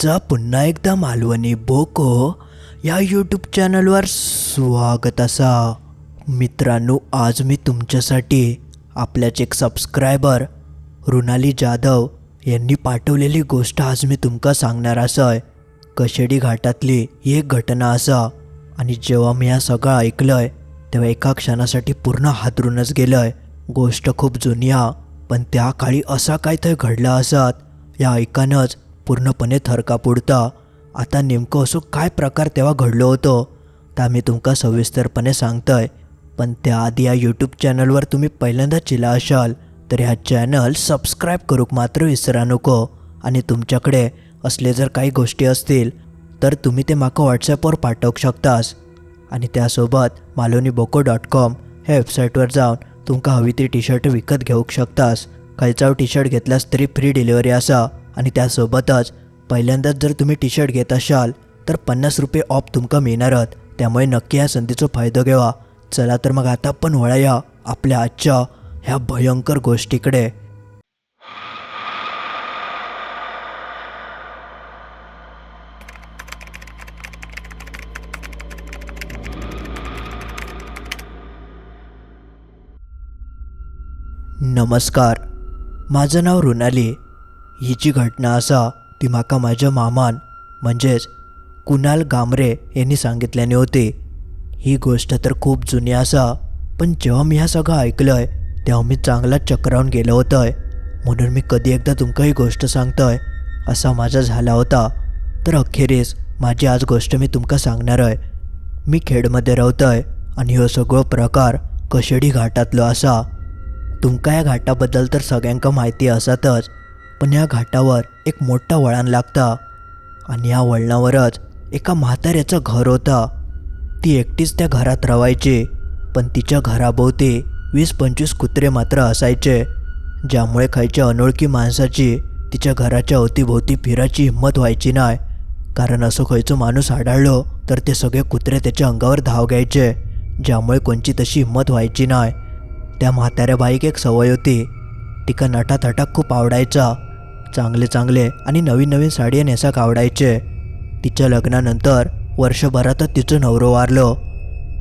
तुमचा पुन्हा एकदा मालवणी बोको या यूट्यूब चॅनलवर स्वागत असा. मित्रांनो आज मी तुमच्यासाठी आपल्याच एक सबस्क्रायबर रुणाली जाधव यांनी पाठवलेली गोष्ट आज मी तुमका सांगणार असं कशेडी घाटातली ही एक घटना असा आणि जेव्हा मी या सगळं ऐकलंय तेव्हा एका क्षणासाठी पूर्ण हादरूनच गेलंय. गोष्ट खूप जुनी पण त्या काळी असा काय तर घडला असत. या ऐकानंच पूर्णपणे थरकापुडतं आता नेमकं असो काय प्रकार तेव्हा घडलो होतो तर आम्ही तुमका सविस्तरपणे सांगतोय. पण त्याआधी या यूट्यूब चॅनलवर तुम्ही पहिल्यांदा चिला असाल तर ह्या चॅनल सबस्क्राईब करूक मात्र विसरा नको. आणि तुमच्याकडे असले जर काही गोष्टी असतील तर तुम्ही ते माका व्हॉट्सॲपवर पाठवू शकतास. आणि त्यासोबत मालोनी बोको डॉट कॉम ह्या वेबसाईटवर जाऊन तुमका हवी ती टी शर्ट विकत घेऊ शकतास. खालचा टी शर्ट घेतलास तरी फ्री डिलिव्हरी असा आणि त्यासोबतच पहिल्यांदाच जर तुम्ही टी शर्ट घेत असाल तर पन्नास रुपये ऑफ तुमका मिळणारच त्यामुळे नक्की या संधीचा फायदा घ्यावा चला तर मग आता पण वळाया आपल्या आजच्या ह्या भयंकर गोष्टीकडे. नमस्कार. माझं नाव रुनाली ही जी घटना असा ती म्हाका माझ्या मामान म्हणजेच कुणाल गामरे यांनी सांगितल्याने होती. ही गोष्ट तर खूप जुनी असा पण जेव्हा मी ह्या सगळं ऐकलंय तेव्हा मी चांगलाच चक्रावून गेलो होतोय. म्हणून मी कधी एकदा तुमका ही गोष्ट सांगतोय असा माझा झाला होता. तर अखेरीस माझी आज गोष्ट मी तुमका सांगणार आहे मी खेडमध्ये राहतोय आणि हो सगळो प्रकार कशेडी घाटातलो असा. तुमका या घाटाबद्दल तर सगळ्यांका माहिती असतच पण या घाटावर एक मोठं वळण लागता. आणि या वळणावरच एका म्हाताऱ्याचं घर होतं. ती एकटीच त्या घरात रवायची पण तिच्या घराभोवती वीस पंचवीस कुत्रे मात्र असायचे ज्यामुळे खायच्या अनोळखी माणसाची तिच्या घराच्या अवतीभोवती फिरायची हिंमत व्हायची नाही. कारण असं खयचो माणूस आढळलो तर ते सगळे कुत्रे त्याच्या अंगावर धाव घ्यायचे ज्यामुळे कोणची तशी हिंमत व्हायची नाही. त्या म्हाताऱ्या बाईक एक सवय होती. तिका नटाथटाक खूप आवडायचा. चांगले चांगले आणि नवीन नवीन साडी नेसाक आवडायचे. तिच्या लग्नानंतर वर्षभरातच तिचं नवरं वारलं.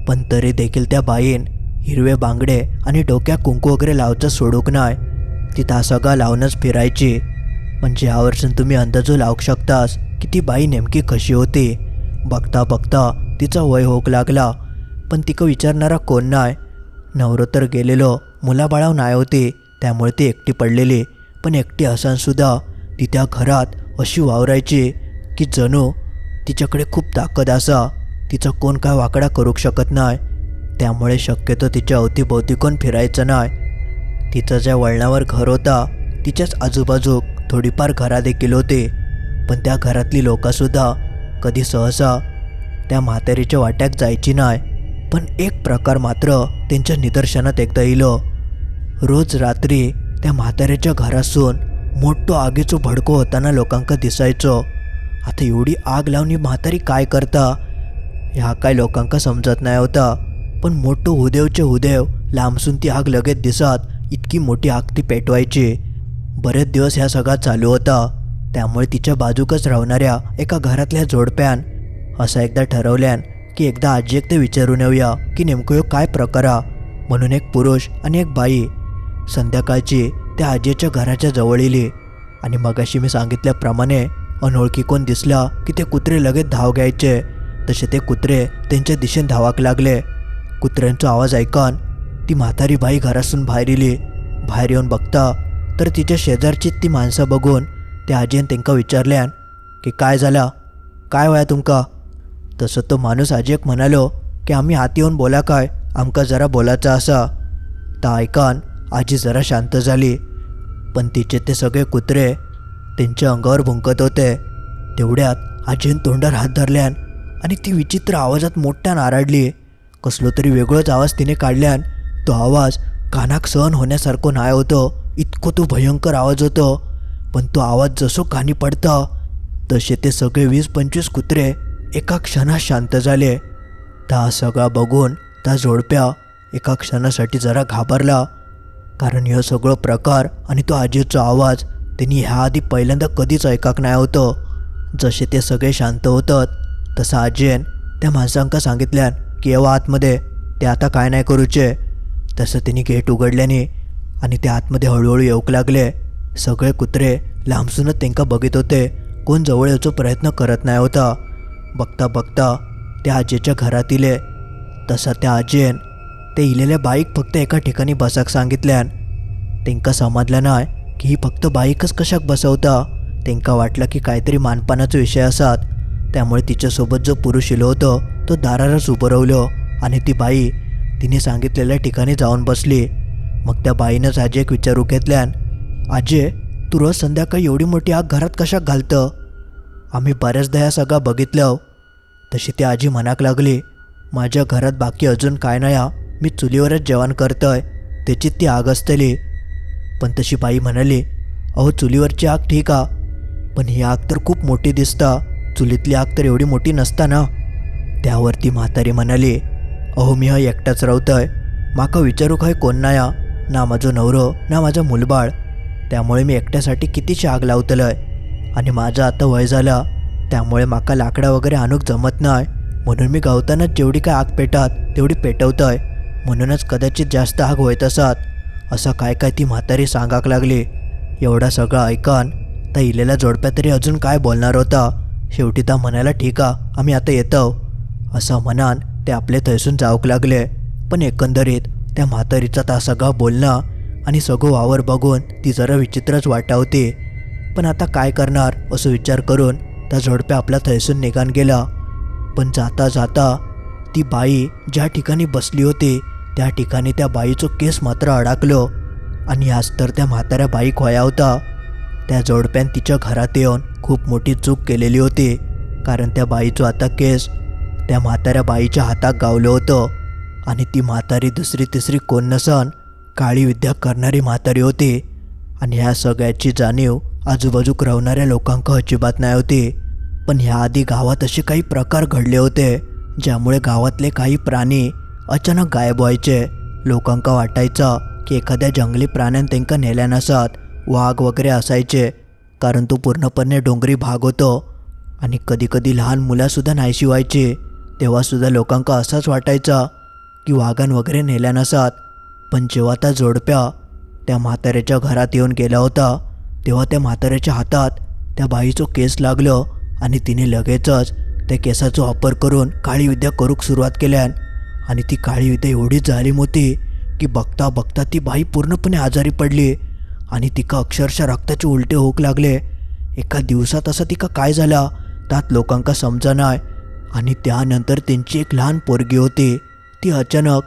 पण तरी देखील त्या बाईन हिरवे बांगडे आणि डोक्यात कुंकू वगैरे लावचं सोडूक नाही ती तासगा लावूनच फिरायची. म्हणजे यावर्षी तुम्ही अंदाजू लावू शकतास की ती बाई नेमकी कशी होती. बघता बघता तिचा वय होक लागला. पण तिकं विचारणारा कोण नाही नवरो तर गेलेलो. मुलाबाळाव नाही होते त्यामुळे ती एकटी पडलेली. पण एकटी असानसुद्धा ती त्या घरात अशी वावरायची की जणू तिच्याकडे खूप ताकद असा. तिचा कोण काय वाकडा करू शकत नाही त्यामुळे शक्यतो तिच्या अवतीभोवती कोण फिरायचं नाही तिचं ज्या वळणावर घर होता तिच्याच आजूबाजूक थोडीफार घरादेखील होते. पण त्या घरातली लोकंसुद्धा कधी सहसा त्या म्हातारीच्या वाट्यात जायची नाही पण एक प्रकार मात्र त्यांच्या निदर्शनात एकदा येलो रोज रात्री त्या म्हाताऱ्याच्या घरासून मोठं आगीचो भडको होताना लोकांका दिसायचो. आता एवढी आग लावून ही म्हातारी काय करता? ह्या काय लोकांका समजत नाही होता. पण मोठं हुदेवचे हुदेव लांबसून ती आग लगेच दिसत इतकी मोठी आग ती पेटवायची. बरेच दिवस ह्या सगळा चालू होता. त्यामुळे तिच्या बाजूकच राहणाऱ्या एका घरातल्या जोडप्यान असं एकदा ठरवल्यान की एकदा आजी एक ते विचारून येऊया की नेमकं ह्यो काय प्रकार म्हणून एक पुरुष आणि एक बाई. संध्याकाळची त्या आजीच्या घराच्या जवळ येली आणि मगाशी मी सांगितल्याप्रमाणे अनोळखी कोण दिसला की ते कुत्रे लगेच धाव घ्यायचे. तसे ते कुत्रे त्यांच्या दिशेने धावाक लागले. कुत्र्यांचा आवाज ऐकून ती म्हातारी बाई घरासून बाहेर येली बाहेर येऊन बघता तर तिच्या शेजारची ती माणसं बघून त्या आजीन त्यांना विचारल्यान की काय झालं? काय वया तुमका? तसं तो माणूस आजी एक म्हणालो की आम्ही हात येऊन बोला काय? आमका जरा बोलायचं असा. ता ऐकान आजी जरा शांत झाली. पण तिचे ते सगळे कुत्रे त्यांच्या अंगावर भुंकत होते. तेवढ्यात आजीन तोंडावर हात धरल्यान आणि ती विचित्र आवाजात मोठ्या नाराडली कसलो तरी वेगळोच आवाज तिने काढल्यान तो आवाज कानाक सहन होण्यासारखं नाही होतो. इतको तो भयंकर आवाज होतो. पण तो आवाज जसो कानी पडता तसे ते सगळे वीस पंचवीस कुत्रे एका क्षणात शांत झाले. त्या सगळा बघून त्या जोडप्या एका क्षणासाठी जरा घाबरला. कारण ह्यो सगळं प्रकार आणि तो आजीचा आवाज त्यांनी ह्या आधी पहिल्यांदा कधीच ऐकाक नाही होतं. जसे ते सगळे शांत होतात तसं आजीन त्या माणसांका सांगितल्यान की येवा आतमध्ये ते आता काय नाही करूचे. तसं त्यांनी गेट उघडल्याने आणि ते आतमध्ये हळूहळू येऊक लागले. सगळे कुत्रे लांबसूनच त्यांका बघित होते. कोण जवळ यायचा प्रयत्न करत नाही होता. बघता बघता त्या आजीच्या घरात इले तसा त्या आजीन ते इलेल्या बाईक फक्त एका ठिकाणी बसाक सांगितल्यान तेंका समजलं नाही की ही फक्त बाईकच कशाक बसवता. तेंका वाटलं की काहीतरी मानपानाचा विषय असात. त्यामुळे तिच्यासोबत जो पुरुष इलो होतो तो दारारच उभं राहिलो आणि ती बाई तिने सांगितलेल्या ठिकाणी जाऊन बसली. मग त्या बाईनंच आजी एक विचारू घेतल्यान आजे तू रोज संध्याकाळी एवढी मोठी आग घरात कशाक घालतं? आम्ही बऱ्याचदा या सगळा बघितलं हो. तशी ती आजी म्हणाक लागली माझ्या घरात बाकी अजून काय नाही हा. मी चुलीवरच जेवण करतोय. त्याची ती आग असतली. पण तशी बाई म्हणाली अहो चुलीवरची आग ठीक आ पण ही आग तर खूप मोठी दिसता. चुलीतली आग तर एवढी मोठी नसता ना त्यावरती म्हातारी म्हणाली अहो मी हा एकटाच रावतोय माका विचारू काय कोण नाया ना माझं नवरो ना माझं मुलबाळ. त्यामुळे मी एकट्यासाठी कितीशी आग लावतलंय. आणि माझं आता वय झालं. त्यामुळे माका लाकडा वगैरे आणूक जमत नाही. म्हणून मी गावतानाच जेवढी काय आग पेटात तेवढी पेटवतंय. म्हणूनच कदाचित जास्त आग होत असत. असं काय काय ती म्हातारी सांगाक लागली. एवढा सगळं ऐकन त्या इलेला जोडप्या तरी अजून काय बोलणार होता? शेवटी त्या म्हणायला ठीक आ आम्ही आता येतो. असं म्हणान ते आपले थैसून जाऊक लागले. पण एकंदरीत त्या म्हातारीचा ता सगळा बोलणं आणि सगळं वावर बघून ती जरा विचित्रच वाटावते. पण आता काय करणार असं विचार करून त्या जोडप्या आपल्या थैसून निघान गेला. पण जाता जाता ती बाई ज्या ठिकाणी बसली होती त्या ठिकाणी त्या बाईचं केस मात्र अडकलं. आणि आज तर त्या म्हाताऱ्या बाई खोया होता. त्या जोडप्यान तिच्या घरात येऊन खूप मोठी चूक केलेली होती. कारण त्या बाईचं आता केस त्या म्हाताऱ्या बाईच्या हातात गावलं होतं. आणि ती म्हातारी दुसरी तिसरी कोण नसन काळी विद्या करणारी म्हातारी होती. आणि ह्या सगळ्याची जाणीव आजूबाजूक राहणाऱ्या लोकांकं अजिबात नाही होती. पण ह्या आधी गावात असे काही प्रकार घडले होते ज्यामुळे गावातले काही प्राणी अचानक गायब व्हायचे. लोकांका वाटायचं की एखाद्या जंगली प्राण्यानं त्यांका नेल्या नसत वाघ वगैरे असायचे. कारण तो पूर्णपणे डोंगरी भाग होतो आणि कधीकधी लहान मुलासुद्धा नाहीशी व्हायची तेव्हासुद्धा लोकांका असंच वाटायचं की वाघान वगैरे नेल्या नसत. पण जेव्हा त्या जोडप्या त्या म्हाताऱ्याच्या घरात येऊन गेला होता तेव्हा त्या म्हाताऱ्याच्या हातात त्या बाईचं केस लागलं आणि तिने लगेचच त्या केसाचा वापर करून काळी विद्या करूक सुरुवात केल्यान आणि ती काळी विद्या एवढी जालीम होती की बघता बघता ती बाई पूर्णपणे आजारी पडली आणि तिका अक्षरशः रक्ताचे उलटे होऊक लागले. एका दिवसात असं तिका काय झाला? त्यात लोकांका समजा नाही आणि त्यानंतर त्यांची एक लहान पोरगी होती. ती अचानक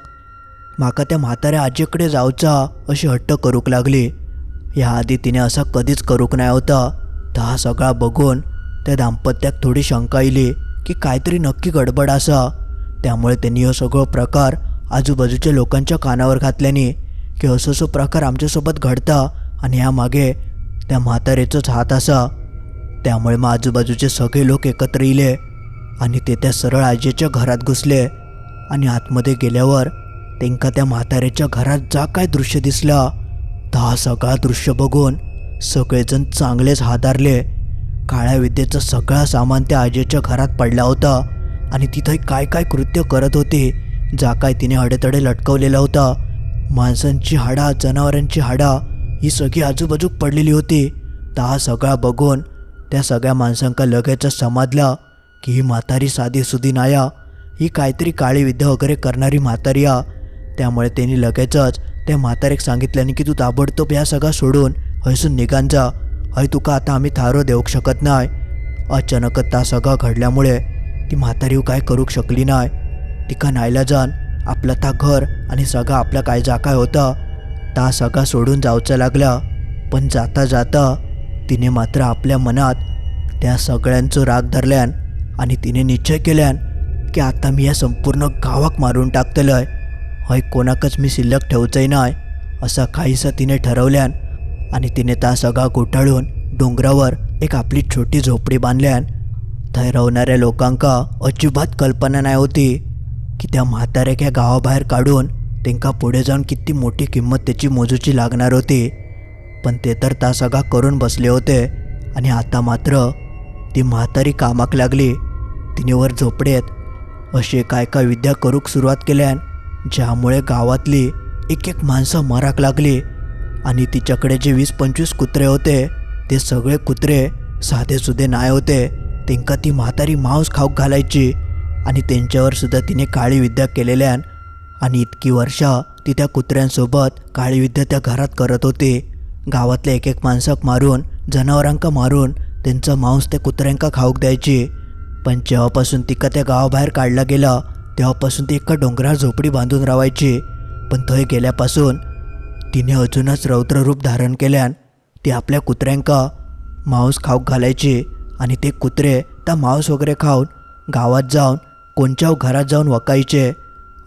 माका त्या म्हाताऱ्या आजीकडे जाऊचा अशी हट्ट करूक लागली. याआधी तिने असं कधीच करूक नाही होता. तर हा सगळा बघून त्या दाम्पत्यात थोडी शंका येली की काहीतरी नक्की गडबड असा. त्यामुळे त्यांनी हा सगळं प्रकार आजूबाजूच्या लोकांच्या कानावर घातल्याने की असं असं प्रकार आमच्यासोबत घडता आणि यामागे त्या म्हातारेचंच हात असा. त्यामुळे मग आजूबाजूचे सगळे लोक एकत्र येले आणि ते त्या सरळ आजीच्या घरात घुसले आणि आतमध्ये गेल्यावर त्यांका त्या म्हाताऱ्याच्या घरात जा काय दृश्य दिसला. हा सगळा दृश्य बघून सगळेजण चांगलेच हादारले. काळ्या विद्येचं सगळा सामान त्या आजीच्या घरात पडला होता आणि तिथं काय काय कृत्य करत होते जा काय तिने हडेतडे लटकवलेला होता. माणसांची हाडा जनावरांची हाडा ही सगळी आजूबाजूक पडलेली होती. तहा हा सगळा बघून त्या सगळ्या माणसांका लगेचच समजला की ही म्हातारी साधी सुधी नाया ही काहीतरी काळी विद्या वगैरे करणारी म्हातारी आ त्यामुळे त्यांनी लगेचच त्या म्हातारेक सांगितल्याने की तू ताबडतोब या सगळा सोडून हयसून निघान जा. हय तुका आता आम्ही थारो देऊक शकत नाही अचानकच ता सगळा घडल्यामुळे ती म्हातारी काय करूक शकली नाही तिका नायला जाण आपलं ता घर आणि सगळं आपलं काय जा काय होतं ता सगळा सोडून जावचं लागला. पण जाता जाता तिने मात्र आपल्या मनात त्या सगळ्यांचं राग धरल्यान आणि तिने निश्चय केल्यान की आता मी या संपूर्ण गावाक मारून टाकतलंय. हय कोणाकच मी शिल्लक ठेवचंही नाही असं काहीसं तिने ठरवल्यान आणि तिने त्या सगळा घोटाळून डोंगरावर एक आपली छोटी झोपडी बांधल्यान थंय राहणाऱ्या लोकांका अजिबात कल्पना नाही होती की त्या म्हाताऱ्याक ह्या गावाबाहेर काढून त्यांका पुढे जाऊन किती मोठी किंमत त्याची मोजूची लागणार होती. पण ते तर ता सगळा करून बसले होते आणि आता मात्र ती म्हातारी कामाक लागली. तिने वर झोपडेत असे काय काय विद्या करूक सुरुवात केल्यान ज्यामुळे गावातली एक एक माणसं मराक लागली आणि तिच्याकडे जे वीस पंचवीस कुत्रे होते ते सगळे कुत्रे साधे सुधे नाय होते. त्यांका ती म्हातारी मांस खाऊक घालायची आणि त्यांच्यावर सुद्धा तिने काळी विद्या केलेल्यान आणि इतकी वर्षा ती त्या कुत्र्यांसोबत काळी विद्या त्या घरात करत होती. गावातल्या एक एक माणसाक मारून जनावरांका मारून त्यांचं मांस त्या कुत्र्यांका खाऊक द्यायची. पण जेव्हापासून तिका त्या गावाबाहेर काढलं गेलं तेव्हापासून ती एका डोंगरावर झोपडी बांधून रावायची पण थंय गेल्यापासून तिने अजूनच रौद्ररूप धारण केल्यान ती आपल्या कुत्र्यांका मांस खाऊक घालायची आणि ते कुत्रे त्या मांस वगैरे खाऊन गावात जाऊन कोणच्या घरात जाऊन वकायचे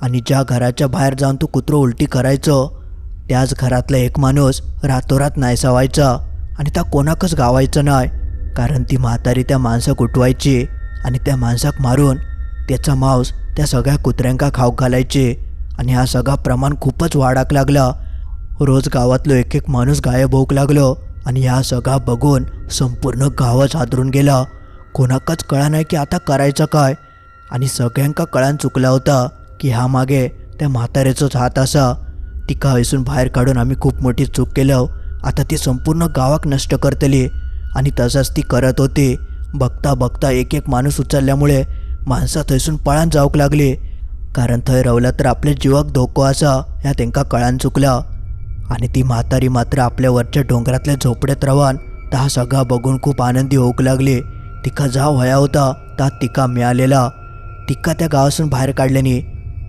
आणि ज्या घराच्या बाहेर जाऊन तो कुत्रो उलटी करायचो त्याच घरातला एक माणूस रातोरात नाहीसा व्हायचा आणि त्या कोणाकच गावायचं नाही कारण ती म्हातारी त्या माणसाक उठवायची आणि त्या माणसाक मारून त्याचा मांस त्या सगळ्या कुत्र्यांका खाऊक घालायचे. आणि हा सगळा प्रमाण खूपच वाढाक लागला. रोज गावातलो एक एक माणूस गायब होऊक लागलो आणि ह्या सगळा बघून संपूर्ण गावच हादरून गेला. कोणाकच कळा नाही की आता करायचं काय. आणि सगळ्यांका कळान चुकला होता की ह्या मागे त्या म्हाताऱ्याचोच हात असा. तिका हयसून बाहेर काढून आम्ही खूप मोठी चूक केलं. आता ती संपूर्ण गावाक नष्ट करतली. आणि तसंच ती करत होती. बघता बघता एक एक माणूस उचलल्यामुळे माणसं थंयसून पळान जावंक लागली. कारण थंय रवलं तर आपल्या जिवाक धोको आसा ह्या तांकां कळान चुकला. आणि ती म्हातारी मात्र आपल्या वरच्या डोंगरातल्या झोपड्यात रवान ता सगळा बघून खूप आनंदी होऊक लागली. तिका जा व्हया होता ता तिका मिळालेला. तिका त्या गावासून बाहेर काढल्यानी.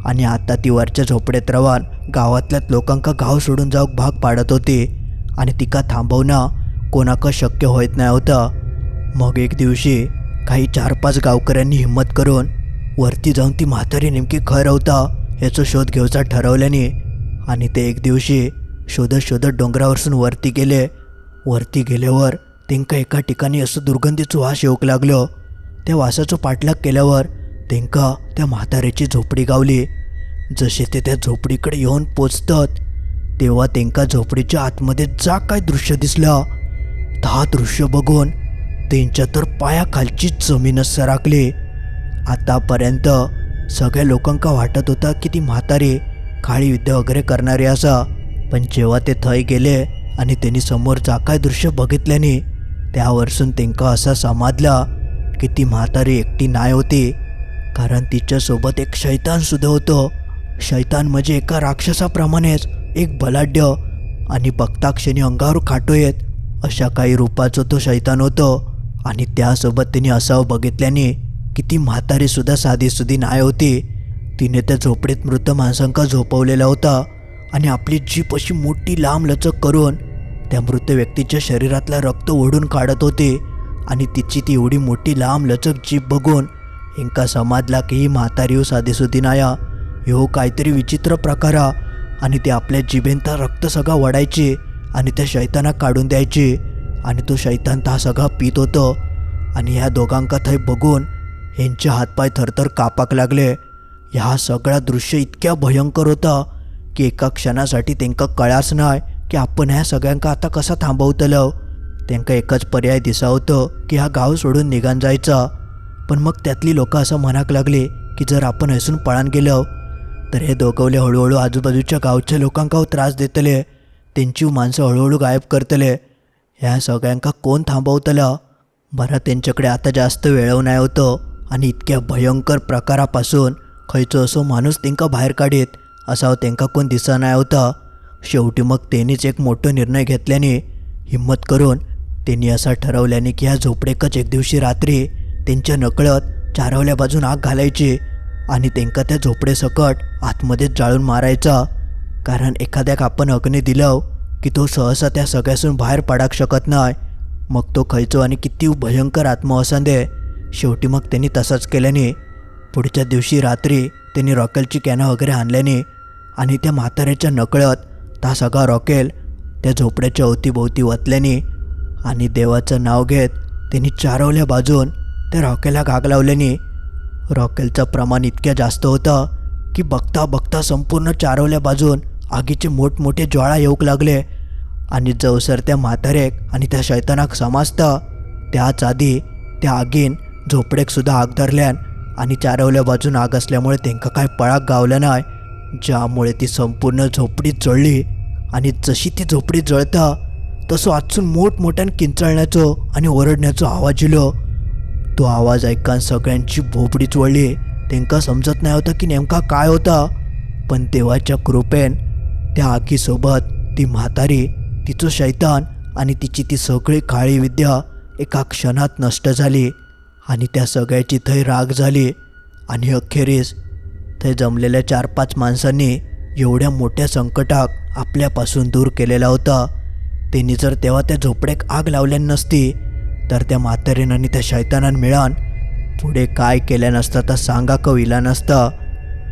आणि आता ती वरच्या झोपड्यात रवान गावातल्याच लोकांका गाव सोडून जाऊक भाग पाडत होती. आणि तिका थांबवणं कोणाक शक्य होत नाही होतं. मग एक दिवशी काही चार पाच गावकऱ्यांनी हिंमत करून वरती जाऊन ती म्हातारी नेमकी खर होता याचा शोध घेऊचा ठरवल्याने आणि ते एक दिवशी शोधत शोधत डोंगरावरसून वरती गेले. वरती गेल्यावर तेंका एका ठिकाणी असं दुर्गंधीचं वास येऊक लागलो. त्या वासाचं पाठलाग केल्यावर तेंका त्या म्हाताऱ्याची झोपडी गावली. जसे ते त्या झोपडीकडे येऊन पोचतात तेव्हा तेंका झोपडीच्या आतमध्ये जा काय दृश्य दिसलं. हा दृश्य बघून त्यांच्या तर पायाखालची जमीनच सराकली आतापर्यंत सगळ्या लोकांका वाटत होता की ती म्हातारी काळी युद्ध वगैरे करणारी असा. पण जेव्हा ते थंय गेले आणि त्यांनी समोर जा काय दृश्य बघितल्याने त्यावरसून तेंका असा समाजला की ती म्हातारी एकटी नाही होती. कारण तिच्यासोबत एक शैतान सुद्धा होतं. शैतान म्हणजे एका राक्षसाप्रमाणेच एक बलाढ्य आणि बघताक्षणी अंगावर खाटो येत अशा काही रूपाचं तो शैतान होतं. आणि त्यासोबत तिने असावं बघितल्याने की ती म्हातारी सुद्धा साधी सुधी नाही होती. तिने त्या झोपडीत मृत माणसांका झोपवलेला होता आणि आपली जीप अशी मोठी लांब लचक करून त्या मृत व्यक्तीच्या शरीरातला रक्त ओढून काढत होते आणि तिची ती एवढी मोठी लांब लचक जीप बघून इंका समाजला की ही म्हातारी हो साधीसुधी नाया ह्यो काहीतरी विचित्र प्रकारा आणि ते आपल्या जिभेंता रक्त सगळा वडायचे आणि त्या शैताना काढून द्यायचे. आणि तो शैतान हा सगळा पित होतं. आणि ह्या दोघांका थंय बघून ह्यांचे हातपाय थरथर कापाक लागले. ह्या सगळा दृश्य इतक्या भयंकर होता की एका क्षणासाठी त्यांना कळाच नाही की आपण ह्या सगळ्यांका आता कसा थांबवतलं. त्यांना एकच पर्याय दिसावतो की हा गाव सोडून निघान जायचा. पण मग त्यातली लोक असं म्हणाक लागले की जर आपण हसून पळान गेलो तर हे दोघवले हळूहळू आजूबाजूच्या गावच्या लोकांका त्रास देतले. त्यांची माणसं हळूहळू गायब करतले. ह्या सगळ्यांका कोण थांबवतलं? बरं त्यांच्याकडे आता जास्त वेळव नाही होतं आणि इतक्या भयंकर प्रकारापासून खंयचो असो माणूस तेंका बाहेर काढीत असा तेंका कोण दिसा नाही होता. शेवटी मग त्यांनीच एक मोठं निर्णय घेतल्याने हिंमत करून त्यांनी असा ठरवल्याने की ह्या झोपडेकच एक दिवशी रात्री त्यांच्या नकळत चारवल्या बाजून आग घालायची आणि तेंका त्या झोपडेसकट आतमध्येच जाळून मारायचा. कारण एखाद्याक आपण अग्नी दिलं की तो सहसा त्या सगळ्यासून बाहेर पडाक शकत नाही. मग तो खयचो आणि किती भयंकर आत्मा असन दे. शेवटी मग त्यांनी तसंच केल्याने पुढच्या दिवशी रात्री त्यांनी रॉकेलची कॅनं वगैरे आणल्याने आणि त्या म्हाताऱ्याच्या नकळत ता सगळा रॉकेल त्या झोपड्याच्या अवतीभोवती वतल्याने आणि देवाचं नाव घेत त्यांनी चारवल्या बाजून त्या रॉकेलला गाग लावल्याने. रॉकेलचं प्रमाण इतक्या जास्त होतं की बघता बघता संपूर्ण चारवल्या बाजून आगीचे मोठमोठे ज्वाळा येऊक लागले. आणि जवसर त्या म्हातारेक आणि त्या शैतानाक समजता त्याच आधी त्या आगीन झोपडेक सुद्दां आग धरल्यान आणि चारवल्या बाजून आग असल्यामुळे त्यांका काय पळाक गावलं नाय ज्यामुळे ती संपूर्ण झोपडी जळली. आणि जशी ती झोपडी जळता तसं आजून मोठमोठ्यान किंचाळण्याचो आणि ओरडण्याचो आवाज इलो तो आवाज ऐकान सगळ्यांची भोपडीच वळली त्यांका समजत नाही होतं की नेमका काय होता. पण देवाच्या कृपेन त्या आगीसोबत ती म्हातारी तिचं शैतान आणि तिची ती सगळी काळी विद्या एका क्षणात नष्ट झाली आणि त्या सगळ्याची थंय राग झाली आणि अखेरीस थंय जमलेल्या चार पाच माणसांनी एवढ्या मोठ्या संकटाक आपल्यापासून दूर केलेला होता. त्यांनी जर तेव्हा त्या झोपड्याक आग लावल्या नसती तर त्या म्हातारीन आणि त्या शैतानान मिळान पुढे काय केल्या नसता तर सांगा कविला नसता.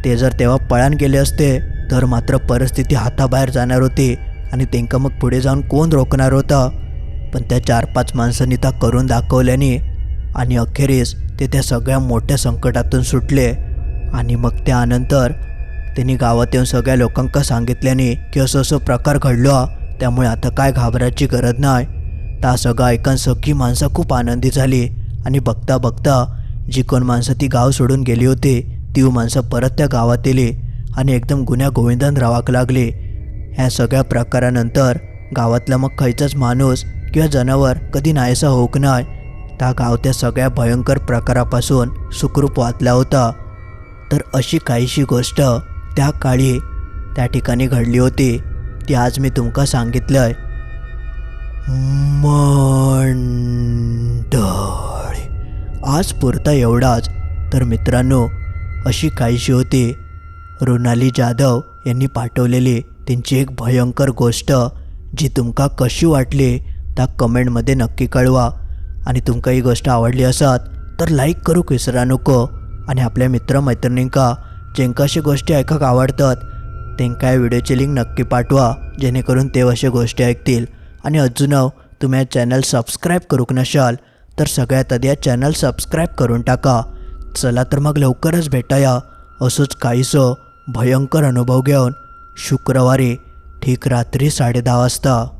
ते जर तेव्हा पळान गेले असते तर मात्र परिस्थिती हाताबाहेर जाणार होती. आणि त्यांका मग पुढे जाऊन कोण रोखणार होतं? पण त्या चार पाच माणसांनी त्या करून दाखवल्याने आणि अखेरीस ते त्या सगळ्या मोठ्या संकटातून सुटले. आणि मग त्यानंतर त्यांनी गावात येऊन सगळ्या लोकांका सांगितल्याने की असं असं प्रकार घडलो त्यामुळे आता काय घाबरायची गरज नाही. ता सगळं ऐकून सगळी माणसं खूप आनंदी झाली आणि बघता बघता जी कोण माणसं ती गाव सोडून गेली होती ती माणसं परत त्या गावात येली आणि एकदम गुन्ह्या गोविंदन रावाक लागली. ह्या सगळ्या प्रकारानंतर गावातला मग खयचाच माणूस किंवा जनावर कधी नाहीसा होऊक नाही त्या गाव त्या सगळ्या भयंकर प्रकारापासून सुखरूप वाचला होता. तर अशी काहीशी गोष्ट त्या काळी त्या ठिकाणी घडली होती. ती आज मी तुमका सांगितलंय. मंडळी आज पुरता एवढाच. तर मित्रांनो अशी काहीशी होती. रोनाली जाधव यांनी पाठवलेली त्यांची एक भयंकर गोष्ट जी तुमका कशी वाटली त्या कमेंटमध्ये नक्की कळवा. आणि तुमका ही गोष्ट आवडली असत तर लाईक करूक विसरा नको. आणि आपल्या मित्रमैत्रिणींका जेंका अशी गोष्टी ऐकक आवडतात तेंका या व्हिडिओची लिंक नक्की पाठवा जेणेकरून ते अशा गोष्टी ऐकतील. आणि अजून तुम्ही या चॅनल सबस्क्राईब करूक नशाल तर सगळ्यात आधी या चॅनल सबस्क्राईब करून टाका. चला तर मग लवकरच भेटाया. असंच काहीसं भयंकर अनुभव घेऊन. शुक्रवारी ठीक रात्री साडेदहा वाजता.